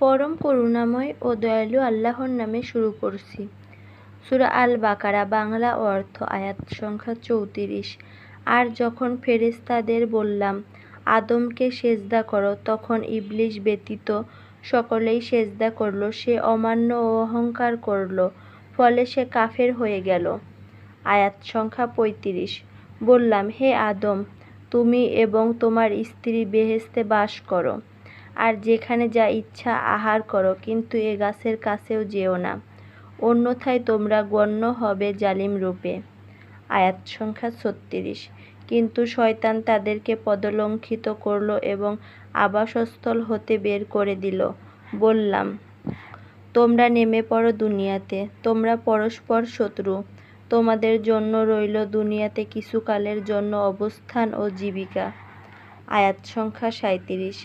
পরম করুণাময় ও দয়ালু আল্লাহর নামে শুরু করছি। সূরা আল বাকারা বাংলা অর্থ, আয়াত সংখ্যা চৌত্রিশ। আর যখন ফেরেশতাদের বললাম, আদমকে সেজদা করো, তখন ইবলিস ব্যতীত সকলেই সেজদা করল, সে অমান্য ও অহংকার করল, ফলে সে কাফের হয়ে গেল। আয়াত সংখ্যা পঁয়ত্রিশ। বললাম, হে আদম, তুমি এবং তোমার স্ত্রী বেহেস্তে বাস করো। আর যেখানে যা ইচ্ছা আহার করো, কিন্তু এ গাছের কাছেও যেও না। অন্যথায় তোমরা গণ্য হবে জালিম রূপে। আয়াত সংখ্যা ছত্রিশ। কিন্তু শয়তান তাদেরকে পদলঙ্ঘিত করল এবং আবাসস্থল হতে বের করে দিল। বললাম, তোমরা নেমে পড়ো দুনিয়াতে। তোমরা পরস্পর শত্রু। তোমাদের জন্য রইল দুনিয়াতে কিছুকালের জন্য অবস্থান ও জীবিকা। আয়াত সংখ্যা সাঁইত্রিশ।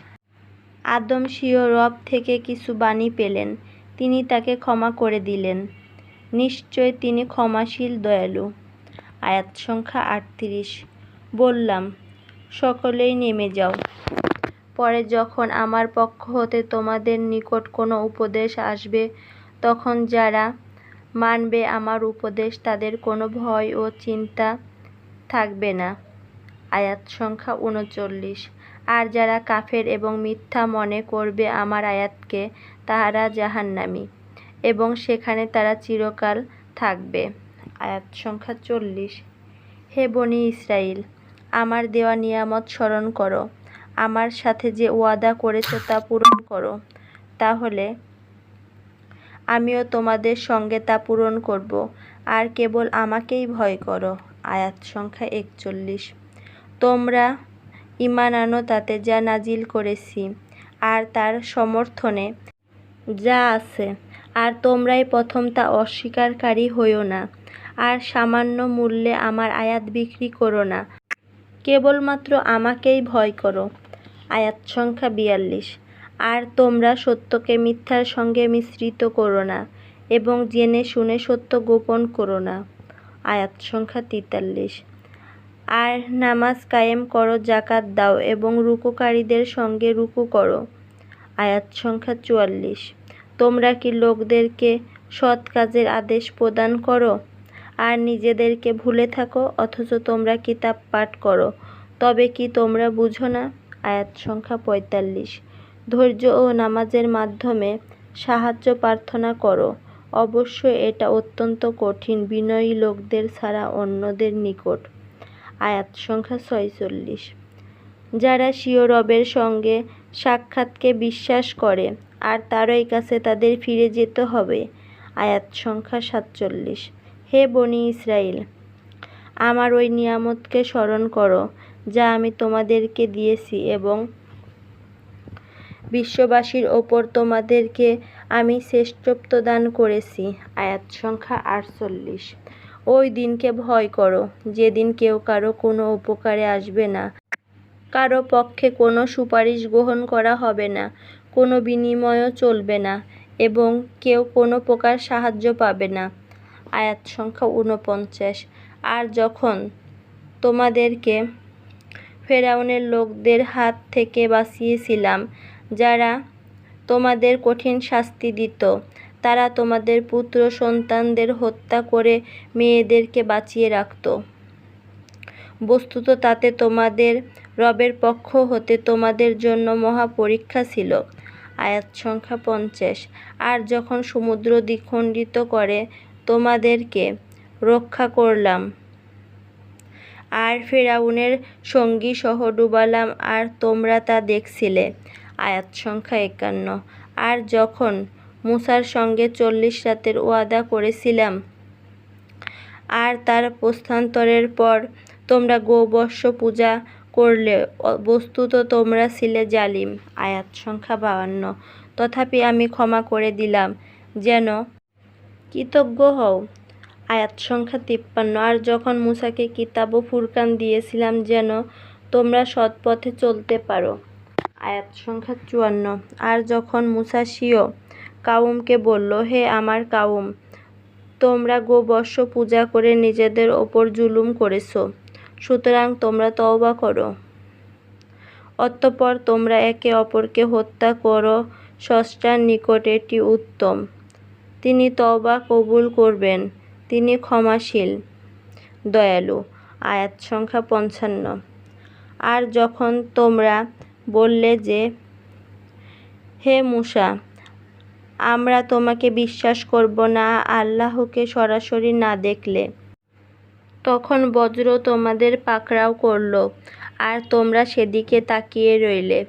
আদম স্বীয় রব থেকে কিছু বাণী পেলেন। তিনি তাকে ক্ষমা করে দিলেন। নিশ্চয় তিনি ক্ষমাশীল, দয়ালু। আয়াত সংখ্যা আটত্রিশ। বললাম, সকলেই নেমে যাও। পরে যখন আমার পক্ষ হতে তোমাদের নিকট কোনো উপদেশ আসবে, তখন যারা মানবে আমার উপদেশ, তাদের কোনো ভয় ও চিন্তা থাকবে না। আয়াত সংখ্যা উনচল্লিশ। আর যারা কাফের এবং মিথ্যা মনে করবে আমার আয়াতকে, তাহারা জাহান্নামি এবং সেখানে তারা চিরকাল থাকবে। আয়াত সংখ্যা চল্লিশ। হে বনি ইসরাইল আমার দেওয়া নিয়ামত স্মরণ করো। আমার সাথে যে ওয়াদা করেছ তা পূরণ করো। তাহলে আমিও তোমাদের সঙ্গে তা পূরণ করব। আর কেবল আমাকেই ভয় করো। আয়াত সংখ্যা একচল্লিশ। তোমরা ইমান আনো তাতে যা নাজিল করেছি আর তার সমর্থনে যা আছে। আর তোমরাই প্রথম তা অস্বীকারী হইও না আর সামান্য মূল্যে আমার আয়াত বিক্রি করো না। কেবলমাত্র আমাকেই ভয় করো। আয়াত সংখ্যা বিয়াল্লিশ। আর তোমরা সত্যকে মিথ্যার সঙ্গে মিশ্রিত করো না এবং জেনে শুনে সত্য গোপন করো না। আয়াত সংখ্যা তেতাল্লিশ। আর নামাজ কায়েম করো জাকাত দাও এবং রুকুকারীদের সঙ্গে রুকু করো। আয়াত সংখ্যা চুয়াল্লিশ। তোমরা কি লোকদেরকে সৎ কাজের আদেশ প্রদান করো? আর নিজেদেরকে ভুলে থাকো, অথচ তোমরা কিতাব পাঠ করো। তবে কি তোমরা বুঝো না? আয়াত সংখ্যা পঁয়তাল্লিশ। ধৈর্য ও নামাজের মাধ্যমে সাহায্য প্রার্থনা করো। অবশ্য এটা অত্যন্ত কঠিন, বিনয়ী লোকদের ছাড়া অন্যদের নিকট। আয়াত সংখ্যা ছয়চল্লিশ। যারা স্বীয় রবের সঙ্গে সাক্ষাৎকে বিশ্বাস করে, আর তারই কাছে তাদের ফিরে যেতে হবে, আয়াত সংখ্যা সাতচল্লিশ। হে বনি ইসরাইল, আমার ওই নিয়ামতকে স্মরণ করো, যা আমি তোমাদেরকে দিয়েছি এবং বিশ্ববাসীর ওপর তোমাদেরকে আমি শ্রেষ্ঠত্ব দান করেছি, আয়াত সংখ্যা আটচল্লিশ। ওই দিনকে ভয় করো, যেদিন কেউ কারও কোনো উপকারে আসবে না। কারও পক্ষে কোনো সুপারিশ গ্রহণ করা হবে না, কোনো বিনিময়ও চলবে না, এবং কেউ কোনো প্রকার সাহায্য পাবে না। আয়াত সংখ্যা ঊনপঞ্চাশ। আর যখন তোমাদেরকে ফেরাউনের লোকদের হাত থেকে বাঁচিয়েছিলাম, যারা তোমাদের কঠিন শাস্তি দিত তারা তোমাদের পুত্র সন্তানদের হত্যা করে মেয়েদেরকে বাঁচিয়ে রাখত। বস্তুত তাতে তোমাদের রবের পক্ষ হতে তোমাদের জন্য মহা পরীক্ষা ছিল। আয়াত সংখ্যা পঞ্চাশ। আর যখন সমুদ্র দ্বিখণ্ডিত করে তোমাদেরকে রক্ষা করলাম, আর ফেরাউনের সঙ্গী সহ ডুবালাম, আর তোমরা তা দেখছিলে। আয়াত সংখ্যা একান্ন। আর যখন মুসার সঙ্গে চল্লিশ রাতের ওয়াদা করেছিলাম। আর তার প্রস্থান্তরের পর তোমরা গোবর্ষ পূজা করলে, বস্তুত তোমরা ছিলে জালিম। আয়াত সংখ্যা বাহান্ন। তথাপি আমি ক্ষমা করে দিলাম, যেন কৃতজ্ঞ হও। আয়াত সংখ্যা তিপ্পান্ন। আর যখন মুসাকে কিতাব ও ফুরকান দিয়েছিলাম, যেন তোমরা সৎপথে চলতে পারো। আয়াত সংখ্যা চুয়ান্ন। আর যখন মুসা সিও কাউমকে বলল, হে আমার কাউম, তোমরা গোবর্ষ পূজা করে নিজেদের ওপর জুলুম করেছ, সুতরাং তোমরা তওবা করো। অতঃপর তোমরা একে অপরকে হত্যা করো, স্রষ্টার নিকট এটি উত্তম। তিনি তওবা কবুল করবেন, তিনি ক্ষমাশীল। দয়ালু, আয়াত সংখ্যা পঞ্চান্ন। আর যখন তোমরা বললে যে, হে মূসা আমরা তোমাকে বিশ্বাস করব না, আল্লাহকে সরাসরি না দেখলে। তখন বজ্র তোমাদের পাকড়াও করল, আর তোমরা সেদিকে তাকিয়ে রইলে।